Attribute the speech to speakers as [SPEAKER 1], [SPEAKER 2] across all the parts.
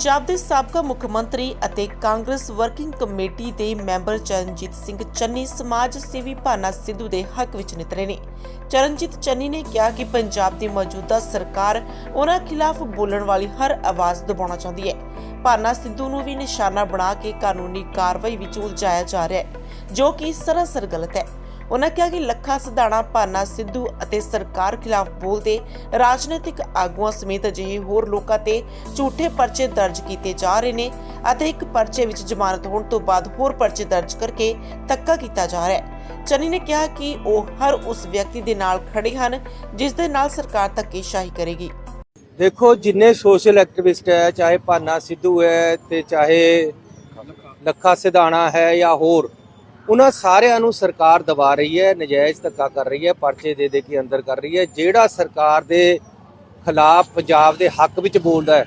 [SPEAKER 1] ਪੰਜਾਬ ਦੇ ਸਾਬਕਾ ਮੁੱਖ ਮੰਤਰੀ ਅਤੇ ਕਾਂਗਰਸ ਵਰਕਿੰਗ ਕਮੇਟੀ ਦੇ ਮੈਂਬਰ ਚਰਨਜੀਤ ਸਿੰਘ ਚੰਨੀ ਸਮਾਜ ਸੇਵੀ ਭਾਨਾ ਸਿੱਧੂ ਦੇ ਹੱਕ ਵਿੱਚ ਨਿਤਰੇ ਨੇ। ਚਰਨਜੀਤ ਚੰਨੀ ਨੇ ਕਿਹਾ ਕਿ ਪੰਜਾਬ ਦੀ ਮੌਜੂਦਾ ਸਰਕਾਰ ਉਹਨਾਂ ਖਿਲਾਫ ਬੋਲਣ ਵਾਲੀ ਹਰ ਆਵਾਜ਼ ਦਬਾਉਣਾ ਚਾਹੁੰਦੀ ਹੈ। ਭਾਨਾ ਸਿੱਧੂ ਨੂੰ ਵੀ ਨਿਸ਼ਾਨਾ ਬਣਾ ਕੇ ਕਾਨੂੰਨੀ ਕਾਰਵਾਈ ਵਿੱਚ ਉਲਝਾਇਆ ਜਾ ਰਿਹਾ ਹੈ, ਜੋ ਕਿ ਸਰਾਸਰ ਗਲਤ ਹੈ। ਉਹਨਾਂ ਕਿਹਾ ਕਿ ਲੱਖਾ ਸਿਧਾਣਾ ਭਾਨਾ ਸਿੱਧੂ ਅਤੇ ਸਰਕਾਰ ਖਿਲਾਫ ਬੋਲਦੇ ਰਾਜਨੀਤਿਕ ਆਗੂਆਂ ਸਮੇਤ ਅਜਿਹੇ ਹੋਰ ਲੋਕਾਂ ਤੇ ਝੂਠੇ ਪਰਚੇ ਦਰਜ ਕੀਤੇ ਜਾ ਰਹੇ ਨੇ ਅਤੇ ਇੱਕ ਪਰਚੇ ਵਿੱਚ ਜ਼ਮਾਨਤ ਹੋਣ ਤੋਂ ਬਾਅਦ ਹੋਰ ਪਰਚੇ ਦਰਜ ਕਰਕੇ ਧੱਕਾ ਕੀਤਾ ਜਾ ਰਿਹਾ ਹੈ। ਚੰਨੀ ਨੇ ਕਿਹਾ ਕਿ ਉਹ ਹਰ ਉਸ ਵਿਅਕਤੀ ਦੇ ਨਾਲ ਖੜੇ ਹਨ, ਜਿਸ ਦੇ ਨਾਲ ਸਰਕਾਰ ਧੱਕੇਸ਼ਾਹੀ ਕਰੇਗੀ।
[SPEAKER 2] ਦੇਖੋ, ਜਿੰਨੇ ਸੋਸ਼ਲ ਐਕਟਿਵਿਸਟ ਹੈ, ਚਾਹੇ ਭਾਨਾ ਸਿੱਧੂ ਹੈ ਤੇ ਚਾਹੇ ਲੱਖਾ ਸਿਧਾਣਾ ਹੈ ਜਾਂ ਹੋਰ ਉਹਨਾਂ ਸਾਰਿਆਂ ਨੂੰ ਸਰਕਾਰ ਦਬਾ ਰਹੀ ਹੈ, ਨਜਾਇਜ਼ ਧੱਕਾ ਕਰ ਰਹੀ ਹੈ, ਪਰਚੇ ਦੇ ਦੇ ਕੇ ਅੰਦਰ ਕਰ ਰਹੀ ਹੈ। ਜਿਹੜਾ ਸਰਕਾਰ ਦੇ ਖਿਲਾਫ ਪੰਜਾਬ ਦੇ ਹੱਕ ਵਿੱਚ ਬੋਲਦਾ ਹੈ,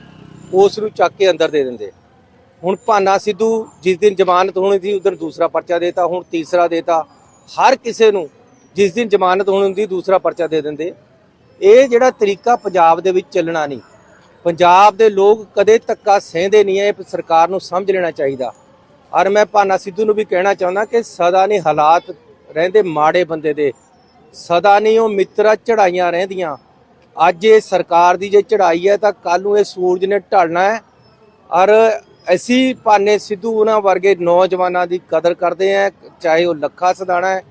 [SPEAKER 2] ਉਸ ਨੂੰ ਚੱਕ ਕੇ ਅੰਦਰ ਦੇ ਦਿੰਦੇ। ਹੁਣ ਭਾਨਾ ਸਿੱਧੂ ਜਿਸ ਦਿਨ ਜ਼ਮਾਨਤ ਹੋਣੀ ਸੀ ਉਦੋਂ ਦੂਸਰਾ ਪਰਚਾ ਦੇਤਾ, ਹੁਣ ਤੀਸਰਾ ਦੇਤਾ। ਹਰ ਕਿਸੇ ਨੂੰ ਜਿਸ ਦਿਨ ਜ਼ਮਾਨਤ ਹੋਣੀ ਹੁੰਦੀ, ਦੂਸਰਾ ਪਰਚਾ ਦੇ ਦਿੰਦੇ। ਇਹ ਜਿਹੜਾ ਤਰੀਕਾ ਪੰਜਾਬ ਦੇ ਵਿੱਚ ਚੱਲਣਾ ਨਹੀਂ। ਪੰਜਾਬ ਦੇ ਲੋਕ ਕਦੇ ਧੱਕਾ ਸਹਿੰਦੇ ਨਹੀਂ ਹੈ, ਇਹ ਸਰਕਾਰ ਨੂੰ ਸਮਝ ਲੈਣਾ ਚਾਹੀਦਾ। ਔਰ ਮੈਂ ਭਾਨਾ ਸਿੱਧੂ ਨੂੰ ਵੀ ਕਹਿਣਾ ਚਾਹੁੰਦਾ ਕਿ ਸਦਾ ਨਹੀਂ ਹਾਲਾਤ ਰਹਿੰਦੇ ਮਾੜੇ ਬੰਦੇ ਦੇ। ਸਦਾ ਨਹੀਂ ਉਹ ਮਿੱਤਰਾ ਚੜਾਈਆਂ ਰਹਿੰਦੀਆਂ। ਅੱਜ ਇਹ ਸਰਕਾਰ ਦੀ ਜੇ ਚੜਾਈ ਹੈ ਤਾਂ ਕੱਲ ਨੂੰ ਇਹ ਸੂਰਜ ਨੇ ਢਲਣਾ ਹੈ। ਔਰ ਅਸੀਂ ਭਾਨੇ ਸਿੱਧੂ ਉਹਨਾਂ ਵਰਗੇ ਨੌਜਵਾਨਾਂ ਦੀ ਕਦਰ ਕਰਦੇ ਆ ਚਾਹੇ ਉਹ ਲੱਖਾ ਸਦਾਣਾ ਹੈ,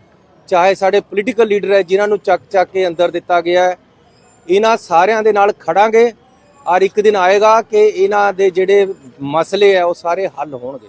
[SPEAKER 2] ਚਾਹੇ ਸਾਡੇ ਪੋਲੀਟੀਕਲ ਲੀਡਰ ਹੈ, ਜਿਨ੍ਹਾਂ ਨੂੰ ਚੱਕ ਚੱਕ ਕੇ ਅੰਦਰ ਦਿੱਤਾ ਗਿਆ ਹੈ। ਇਹਨਾਂ ਸਾਰਿਆਂ ਦੇ ਨਾਲ ਖੜਾਂਗੇ ਔਰ ਇੱਕ ਦਿਨ ਆਏਗਾ ਕਿ ਇਹਨਾਂ ਦੇ ਜਿਹੜੇ ਮਸਲੇ ਆ ਉਹ ਸਾਰੇ ਹੱਲ ਹੋਣਗੇ।